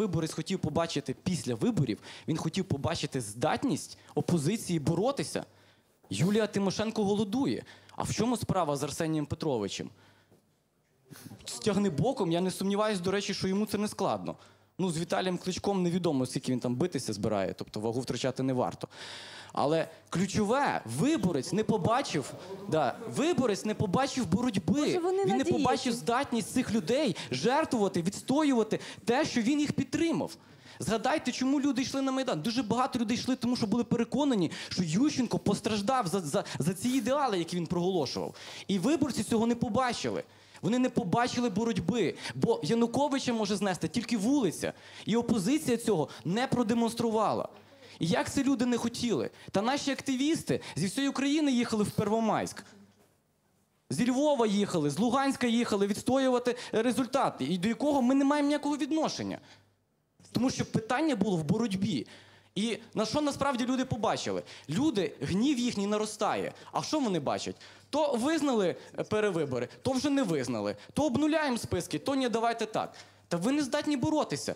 Виборець хотів побачити після виборів, він хотів побачити здатність опозиції боротися. Юлія Тимошенко голодує. А в чому справа з Арсенієм Петровичем? Стягни боком, я не сумніваюся, до речі, що йому це не складно. Ну, з Віталієм Кличком невідомо, скільки він там битися збирає, тобто вагу втрачати не варто. Але ключове, виборець не побачив, да, виборець не побачив боротьби. Може, вони він не надіються? побачив здатність цих людей жертвувати, відстоювати те, що він їх підтримав. Згадайте, чому люди йшли на Майдан. Дуже багато людей йшли, тому що були переконані, що Ющенко постраждав за, за, за ці ідеали, які він проголошував. І виборці цього не побачили. Вони не побачили боротьби, бо Януковича може знести тільки вулиця. І опозиція цього не продемонструвала. І як це люди не хотіли? Та наші активісти зі всієї України їхали в Первомайськ. Зі Львова їхали, з Луганська їхали відстоювати результати, і до якого ми не маємо ніякого відношення. Тому що питання було в боротьбі. І на що насправді люди побачили? Люди, гнів їхній наростає. А що вони бачать? То визнали е, перевибори, то вже не визнали. То обнуляємо списки, то ні, давайте так. Та ви не здатні боротися.